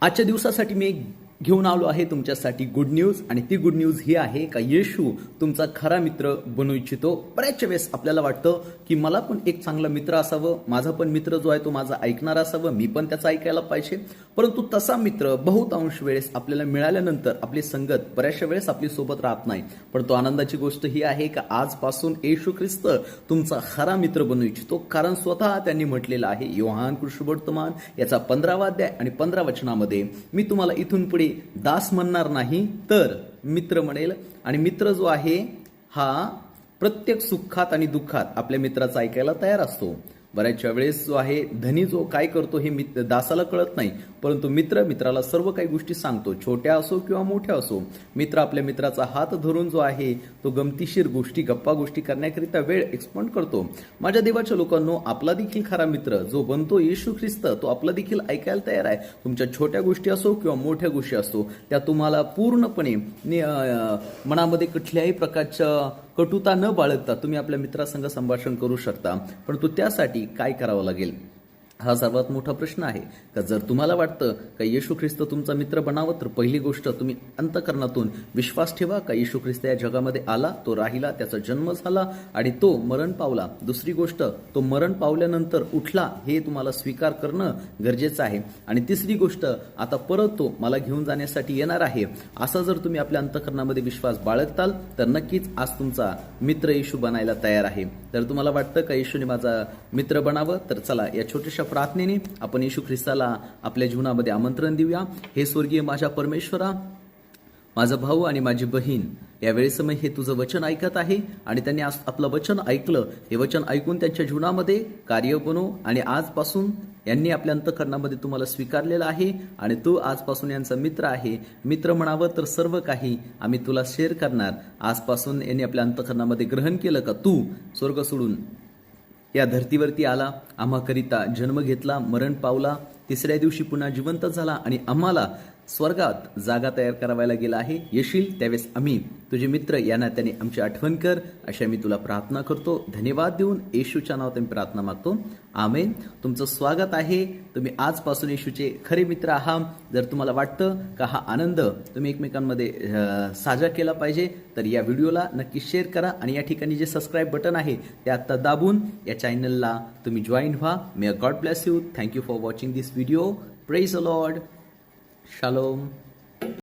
आजच्या दिवसासाठी मी एक घेऊन आलो आहे तुमच्यासाठी गुड न्यूज आणि ती गुड न्यूज ही आहे का येशू तुमचा खरा मित्र बनू इच्छितो? बऱ्याचशा वेळेस आपल्याला वाटतं की मला पण एक चांगला मित्र असावं माझा पण मित्र जो आहे तो माझा ऐकणार असावं मी पण त्याचं ऐकायला पाहिजे. परंतु तसा मित्र बहुतांश वेळेस आपल्याला मिळाल्यानंतर आपली संगत बऱ्याचशा वेळेस आपली सोबत राहत नाही. पण तो आनंदाची गोष्ट ही आहे का आजपासून येशू ख्रिस्त तुमचा खरा मित्र बनू इच्छितो? कारण स्वतः त्यांनी म्हटलेलं आहे योहान कृष्णवर्तमान याचा पंधरावा अध्याय आणि पंधरा वचनामध्ये मी तुम्हाला इथून पुढे दास म्हणणार नाही तर मित्र म्हणेल. आणि मित्र जो आहे हा प्रत्येक सुखात आणि दुःखात आपल्या मित्राचं ऐकायला तयार असतो. बऱ्याचशा वेळेस जो आहे धनी जो काय करतो हे मित्र दासाला कळत नाही. परंतु मित्र मित्राला सर्व काही गोष्टी सांगतो. छोट्या असो किंवा मोठ्या असो मित्र आपल्या मित्राचा हात धरून जो आहे तो गमतीशीर गोष्टी गप्पा गोष्टी करण्याकरिता वेळ एक्सपॉन्ड करतो. माझ्या देवाच्या लोकांनो आपला देखील खरा मित्र जो बनतो येशू ख्रिस्त तो आपला देखील ऐकायला तयार आहे. तुमच्या छोट्या गोष्टी असो किंवा मोठ्या गोष्टी असो त्या तुम्हाला पूर्णपणे नि- मनामध्ये कुठल्याही प्रकारच्या कटुता न बाळगता तुम्ही आपल्या मित्रासंग संभाषण करू शकता परंतु त्यासाठी काय करावं लागेल? हा सर्वात मोठा प्रश्न आहे. का जर तुम्हाला वाटतं का येशू ख्रिस्त तुमचा मित्र बनावं तर पहिली गोष्ट तुम्ही अंतकरणातून विश्वास ठेवा का येशू ख्रिस्त या जगामध्ये आला तो राहिला त्याचा जन्म झाला आणि तो मरण पावला. दुसरी गोष्ट तो मरण पावल्यानंतर उठला हे तुम्हाला स्वीकार करणं गरजेचं आहे. आणि तिसरी गोष्ट आता परत तो मला घेऊन जाण्यासाठी येणार आहे. असा जर तुम्ही आपल्या अंतकरणामध्ये विश्वास बाळगताल तर नक्कीच आज तुमचा मित्र येशू बनायला तयार आहे. तर तुम्हाला वाटतं का येशूने माझा मित्र बनावं तर चला या छोट्याशा प्रार्थनेने आपण येशू ख्रिस्ताला आपल्या जीवनामध्ये आमंत्रण देऊया. हे स्वर्गीय माझ्या परमेश्वरा माझा भाऊ आणि माझी बहीण या वेळेसमय हे तुझं वचन ऐकत आहे आणि त्यांनी आज आपलं वचन ऐकलं. हे वचन ऐकून त्यांच्या जीवनामध्ये कार्य बनव आणि आजपासून यांनी आपल्या अंतकरणामध्ये तुम्हाला स्वीकारलेलं आहे आणि तू आजपासून यांचा मित्र आहे. मित्र म्हणावं तर सर्व काही आम्ही तुला शेअर करणार. आजपासून यांनी आपल्या अंतकरणामध्ये ग्रहण केलं का तू? स्वर्ग सोडून. या धर्तीवरती आला आम्हाकरिता जन्म घेतला मरण पावला तिसऱ्या दिवशी पुन्हा जिवंत झाला आणि आम्हाला स्वर्गात जागा तयार करावायला गेला आहे. येशील त्यावेळेस आम्ही. तुझे मित्र या नात्याने आमची आठवण कर. अशा मी तुला प्रार्थना करतो. धन्यवाद देऊन येशूच्या नावात मी प्रार्थना मागतो. आमेन. तुमचं स्वागत आहे. तुम्ही आजपासून येशूचे खरे मित्र आहात. जर तुम्हाला वाटतं का हा आनंद तुम्ही एकमेकांमध्ये अं, साझा केला पाहिजे तर या व्हिडिओला नक्की शेअर करा आणि या ठिकाणी जे सबस्क्राईब बटन आहे ते आत्ता दाबून या चॅनलला तुम्ही जॉईन व्हा. May God bless you thank you for watching this video praise a Lord shalom